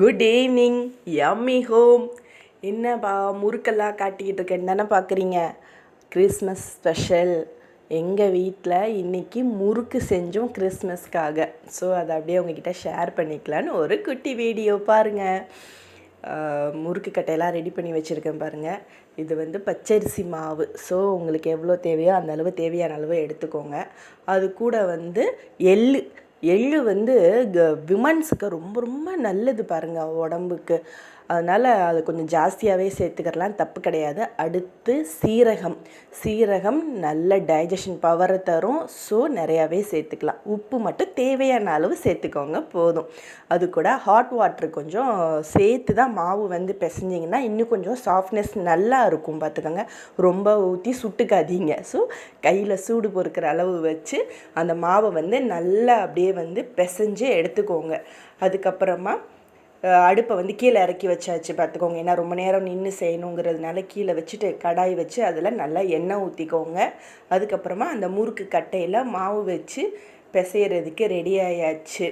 Good evening yummy home என்னப்பா முறுக்கெல்லாம் காட்டிக்கிட்டு இருக்கேன்னு தானே பார்க்குறீங்க கிறிஸ்மஸ் ஸ்பெஷல் எங்கள் வீட்டில் இன்றைக்கி முறுக்கு செஞ்சோம் கிறிஸ்மஸ்க்காக ஸோ அதை அப்படியே உங்ககிட்ட ஷேர் பண்ணிக்கலான்னு ஒரு குட்டி வீடியோ பாருங்கள் முறுக்கு கட்டையெல்லாம் ரெடி பண்ணி வச்சுருக்கேன் பாருங்கள் இது வந்து பச்சரிசி மாவு. ஸோ உங்களுக்கு எவ்வளோ தேவையோ அந்த அளவு தேவையான அளவு எடுத்துக்கோங்க. அது கூட வந்து எள்ளு. எள்ளு வந்து விமன்ஸுக்கு ரொம்ப ரொம்ப நல்லது பாருங்கள் உடம்புக்கு. அதனால் அது கொஞ்சம் ஜாஸ்தியாகவே சேர்த்துக்கிறலாம் தப்பு கிடையாது. அடுத்து சீரகம். சீரகம் நல்ல டைஜஷன் பவரை தரும். ஸோ நிறையாவே சேர்த்துக்கலாம். உப்பு மட்டும் தேவையான அளவு சேர்த்துக்கோங்க. போதும். அது கூட ஹாட் வாட்ரு கொஞ்சம் சேர்த்து தான் மாவு வந்து பிசைஞ்சிங்கன்னா இன்னும் கொஞ்சம் சாஃப்ட்னஸ் நல்லா இருக்கும் பார்த்துக்கோங்க. ரொம்ப ஊற்றி சுட்டுக்காதீங்க. ஸோ கையில் சூடு பொறுக்கிற அளவு வச்சு அந்த மாவை வந்து நல்லா அப்படியே வந்து பிசைஞ்சு எடுத்துக்கோங்க. அதுக்கப்புறமா அடுப்பை வந்து கீழே இறக்கி வச்சாச்சு பார்த்துக்கோங்க. ஏன்னா ரொம்ப நேரம் நின்று செய்யணுங்கிறதுனால கீழே வச்சுட்டு கடாய் வச்சு அதில் நல்லா எண்ணெய் ஊற்றிக்கோங்க அதுக்கப்புறமா அந்த முறுக்கு கட்டையில் மாவு வச்சு பிசையறதுக்கு ரெடி ஆயாச்சு.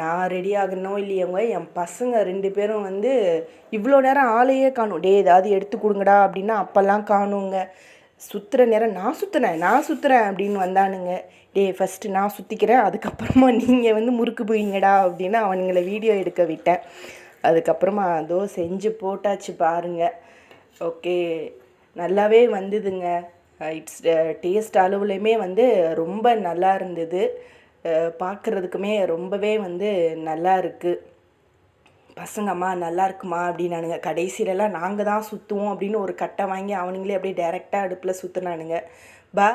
நான் ரெடி ஆகணும் இல்லையவங்க என் பசங்க ரெண்டு பேரும் வந்து இவ்வளோ நேரம் ஆளையே காணும். டே ஏதாவது எடுத்து கொடுங்கடா அப்படின்னா அப்போல்லாம் காணுங்க. சுற்றுற நேரம் நான் சுற்றுனேன் நான் சுற்றுறேன் அப்படின்னு வந்தானுங்க. டேய் ஃபஸ்ட்டு நான் சுற்றிக்கிறேன் அதுக்கப்புறமா நீங்கள் வந்து முறுக்கு போயிங்கடா அப்படின்னு அவனுங்களை வீடியோ எடுக்க விட்டேன். அதுக்கப்புறமா அதோ செஞ்சு போட்டாச்சு பாருங்க. ஓகே நல்லாவே வந்ததுங்க. இட்ஸ் டேஸ்ட் அளவுலையுமே வந்து ரொம்ப நல்லா இருந்தது. பார்க்குறதுக்குமே ரொம்பவே வந்து நல்லா இருக்குது பசங்கம்மா நல்லா இருக்குமா அப்படின்னானுங்க. கடைசியிலலாம் நாங்கள் தான் சுற்றுவோம் அப்படின்னு ஒரு கட்டை வாங்கி அவனுங்களே அப்படியே டேரெக்டாக அடுப்பில் சுற்றுனானுங்க பா